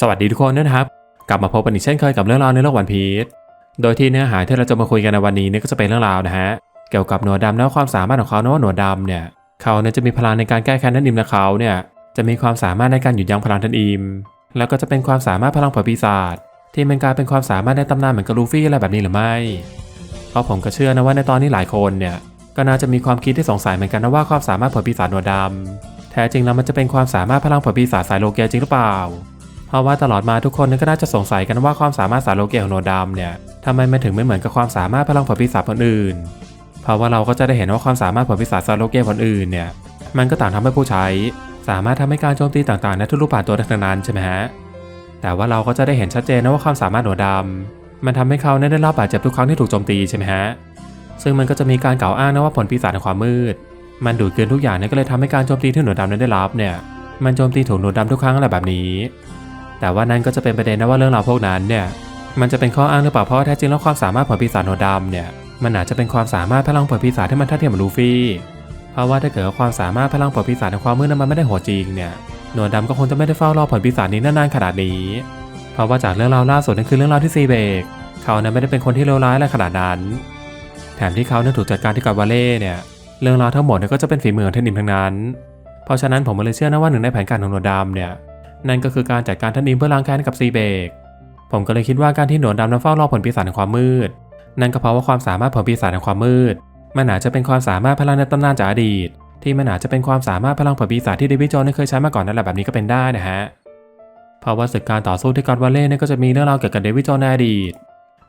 สวัสดีทุกคนนะครับ กลับมาพบกันอีกเช่นเคยกับเรื่องราวในโลกวันพีชโดยที่เนื้อหาที่เราจะมาคุยกันในวันนี้นี่ก็จะเป็นเรื่องราวนะฮะเกี่ยวกับหนวดดำและความสามารถของเขานะว่าหนวดดำเนี่ยเขาเนี่ยจะมีพลังในการแก้แค้นท่านอิมและเขาเนี่ยจะมีความสามารถในการหยุดยั้งพลังท่านอิมแล้วก็จะเป็นความสามารถพลังผ่าปีศาจที่มันกลายเป็นความสามารถในตำนานเหมือนกับลูฟี่อะไรแบบนี้หรือไม่เพราะผมก็เชื่อนะว่าในตอนนี้หลายคนเนี่ยก็น่าจะมีความคิดที่สงสัยเหมือนกันนะว่าความสามารถผ่าปีศาจหนวดดำแท้จริงแล้วมันจะเป็นความสามารถพลังผ่าปีศาจสายโลเกียจริงหรือเปล่า เพราะว่าตลอดมาทุกคนก็น่าจะสงสัยกันว่าความสามารถสาโลเกียของหนดดำเนี่ยทำไมมันถึงไม่เหมือนกับความสามารถพลังผ่าปีศาจคนอื่น เพราะว่าเราก็จะได้เห็นว่าความสามารถผ่าปีศาจสาโลเกียคนอื่นเนี่ยมันก็ต่างทำให้ผู้ใช้ สามารถทำให้การโจมตีต่างๆในทุกรูปแบบตัวได้ทั้งนั้นใช่ไหมฮะแต่ว่าเราก็จะได้เห็นชัดเจนนะว่าความสามารถหนดดำมันทำให้เขาได้รับบาดเจ็บทุกครั้งที่ถูกโจมตีใช่ไหมฮะซึ่งมันก็จะมีการกล่าวอ้างนะว่าผลปีศาจแห่งความมืด มันดูดกลืนทุกอย่างเนี่ยก็เลยทำให้การโจมตีที่หนวดดำนั้นได้รับเนี่ย มันโจมตีถูกหนวดดำทุกครั้งอะไรแบบนี้ แต่ว่านั่นก็จะเป็นประเด็นนะว่าเรื่องราวพวกนั้นเนี่ยมันจะเป็นข้ออ้างหรือเปล่าเพราะแท้จริงแล้วความสามารถผลปีศาจหนวดดำเนี่ยมันอาจจะเป็นความสามารถพลังผลปีศาจที่มันทัดเทียมกับลูฟี่เพราะว่าถ้าเกิดความสามารถพลังผลปีศาจในความมืดนั้นมันไม่ได้โหดจริงเนี่ยหนวดดำก็คงจะไม่ได้เฝ้ารอผลปีศาจนี้นานๆขนาดนี้ เพราะว่าจากเรื่องราวล่าสุดนั่นคือเรื่องราวที่ซีเบกเขานั้นไม่ได้เป็นคนที่เลวร้ายอะไรขนาดนั้น แถมที่เขาเนี่ยถูกจัดการที่กับวาเล่เนี่ยเรื่องราวทั้งหมดเนี่ยก็จะเป็นฝีมือของเทนิมทั้งนั้น เพราะฉะนั้นผมเลยเชื่อนะว่าหนึ่งในแผนการของหนวดดำเนี่ย นั่นก็คือการจัดการท่านอิมเพื่อล้างแค้นกับซีเบกผมก็เลยคิดว่าการที่หนวดดำนั้นเฝ้ารอผลปีศาจแห่งความมืด นั่นก็เพราะว่าความสามารถผลปีศาจแห่งความมืด มันอาจจะเป็นความสามารถพลังในตำนานจากอดีต ที่มันอาจจะเป็นความสามารถพลังผลปีศาจที่เดวิดโจนส์เคยใช้มาก่อนนั่นแหละแบบนี้ก็เป็นได้นะฮะเพราะว่าศึกการต่อสู้ที่กอดวาเล่เนี่ยก็จะมีเรื่องราวเกี่ยวกับเดวิดโจนส์ในอดีต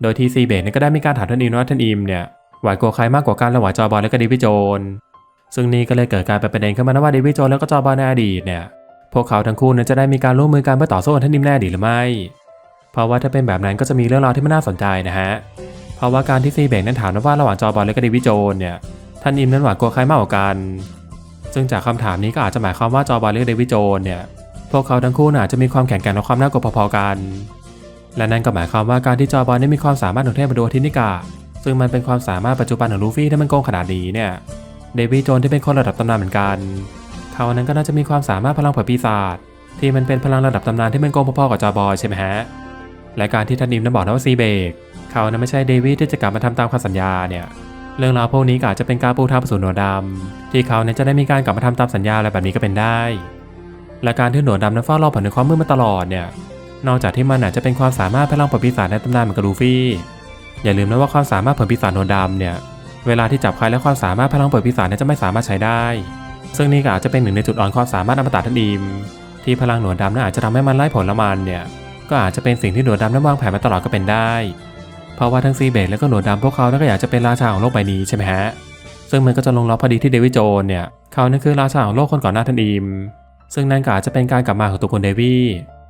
โดยที่ซีเบกเนี่ยก็ได้มีการถามท่านอิมว่าท่านอิมเนี่ยหวาดกลัวใครมากกว่ากันระหว่างจอบอลและก็เดวิดโจนส์ซึ่งนี่ก็เลยเกิดการเป็นประเด็นขึ้นมาว่าเดวิดจนส์แล้วก็จอบอลในอดีตเนี่ย พวกเขาทั้งคู่นี่ยจะได้มีการร่วมมือกันเพื่อต่อสู้กับท่านอิมแน่ดีหรือไม่ เพราะว่าถ้าเป็นแบบนั้นก็จะมีเรื่องราวที่ไม่น่าสนใจนะฮะ เพราะว่าการที่ซีเบกนั้นถามว่าระหว่างจอบอลและก็เดวิโจนเนี่ยท่านอิมนั้นหวาดกลัวใครมากกว่ากัน ซึ่งจากคำถามนี้ก็อาจจะหมายความว่าจอบอลและเดวิโจนเนี่ยพวกเขาทั้งคู่น่าจจะมีความแข็งแกร่งและความน่ากลัวพอๆกัน และนั่นก็หมายความว่าการที่จอบอลได้มีความสามารถของเทพดวงอาทินิกา ซึ่งมันเป็นความสามารถปัจจุบันของลูฟี่ที่มันโกงขนาดนี้เนี่ยเดวิโจนที่เป็นคนระดับตำนานเหมือนกัน เขานั้นก็น่าจะมีความสามารถพลังผยปีศาจที่มันเป็นพลังระดับตำนานที่มันโกงพอๆกับจอบอลใช่ไหมฮะและการที่ท่านอิมนั้นบอกนะว่าซีเบกเขานั้นไม่ใช่เดวิดที่จะกลับมาทำตามคำสัญญาเนี่ยเรื่องราวพวกนี้ก็อาจจะเป็นการปูทางสู่หนวดดำที่เขาเนี่ยจะได้มีการกลับมาทำตามสัญญาอะไรแบบนี้ก็เป็นได้ และการที่หนวดดำนั้นเฝ้ารอผลในความมืดมาตลอดเนี่ยนอกจากที่มันอาจจะเป็นความสามารถพลังผลปีศาจในตำนานเหมือนกับลูฟี่ อย่าลืมนะว่าความสามารถผลปีศาจหนวดดำเนี่ยเวลาที่จับใครและความสามารถพลังผลปีศาจเนี่ยจะไม่สามารถใช้ได้ ซึ่งนี่ก็อาจจะเป็นหนึ่งในจุดอ่อนความสามารถอมตะท่านอิมที่พลังหนวดดำนั้นอาจจะทำให้มันไล่ผลละมันเนี่ยก็อาจจะเป็นสิ่งที่หนวดดำนั้นวางแผนมาตลอดก็เป็นได้ เพราะว่าทั้งซีเบกและก็หนวดดำพวกเขาก็อยากจะเป็นราชาของโลกใบนี้ใช่ไหมฮะซึ่งมันก็จะลงล็อกพอดีที่เดวิดโจนเนี่ยเขานั่นคือราชาของโลกคนก่อนหน้าท่านอิมซึ่งนั่นก็อาจจะเป็นการกลับมาของตัวคุณเดวี่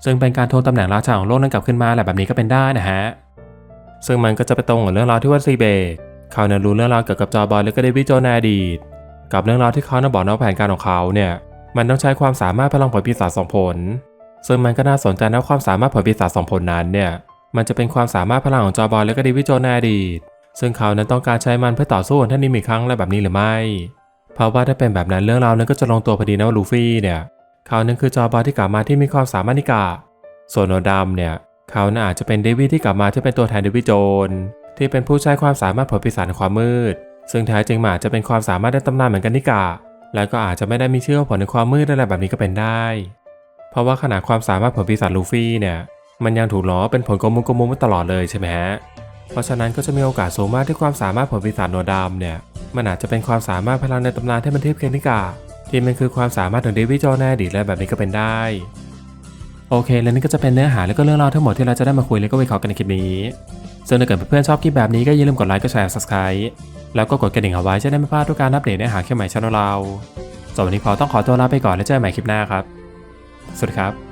ซึ่งเป็นการโทนตำแหน่งราชาของโลกนั้นกลับขึ้นมาแหละแบบนี้ก็เป็นได้นะฮะซึ่งมันก็จะไปตรงกับเรื่องราวที่ว่าซีเบกเขาเนี่ยรู้เรื่องราวเกี่ยวกับจอบอยและก็เดวิดโจนในอดีต กับเรื่องราวที่เขาเนี่ยบอกนะว่าแผนการของเขาเนี่ยมันต้องใช้ความสามารถพลังผลปีศาจสองผล ซึ่งมันก็น่าสนใจนะความสามารถผลปีศาจสองผลนั้นเนี่ยมันจะเป็นความสามารถพลังของจอบอยและก็เดวิโจนในอดีต ซึ่งเขานั้นต้องการใช้มันเพื่อต่อสู้กับท่านนิมอีกครั้งอะแบบนี้หรือไม่ เพราะว่าถ้าเป็นแบบนั้นเรื่องราวนั้นก็จะลงตัวพอดีนะว่าลูฟี่เนี่ยเขานั้นคือจอบอยที่กลับมาที่มีความสามารถนิกาส่วนโนดำเนี่ยเขาน่าอาจจะเป็นเดวิดที่กลับมาที่เป็นตัวแทนเดวิดโจนที่เป็นผู้ใช้ความสามารถผลปีศาจในความมืด ซึ่งแท้จริงมันอาจจะเป็นความสามารถในตำนานเหมือนกันนิกา แล้วก็อาจจะไม่ได้มีเชื่อว่าผลในความมืดอะไรแบบนี้ก็เป็นได้ เพราะว่าขนาดความสามารถผลปีศาจลูฟี่เนี่ย มันยังถูกล้อเป็นผลกลมุกลมุมาตลอดเลยใช่ไหมฮะ เพราะฉะนั้นก็จะมีโอกาสสูงมากที่ความสามารถผลปีศาจโนดามเนี่ย มันอาจจะเป็นความสามารถพลังในตำนานที่มันเทียบเคียงนิกา ที่มันคือความสามารถของเดวิดจนแน่ดีและแบบนี้ก็เป็นได้โอเค และนี่ก็จะเป็นเนื้อหาและก็เรื่องราวทั้งหมดที่เราจะได้มาคุยและก็วิเคราะห์กันในคลิปนี้ ซึ่งถ้าเกิดเพื่อนๆชอบคลิปแบบนี้ก็อย่าลืมกดไลค์ กดแชร์ subscribe แล้วก็กดกระดิ่งเอาไว้จะได้ไม่พลาดทุกการอัปเดตเนื้อหาเคลิปใหม่ช่องเราสำหรับวันนี้พอต้องขอตัวลาไปก่อนแล้วเจอกันใหม่คลิปหน้าครับ สวัสดีครับ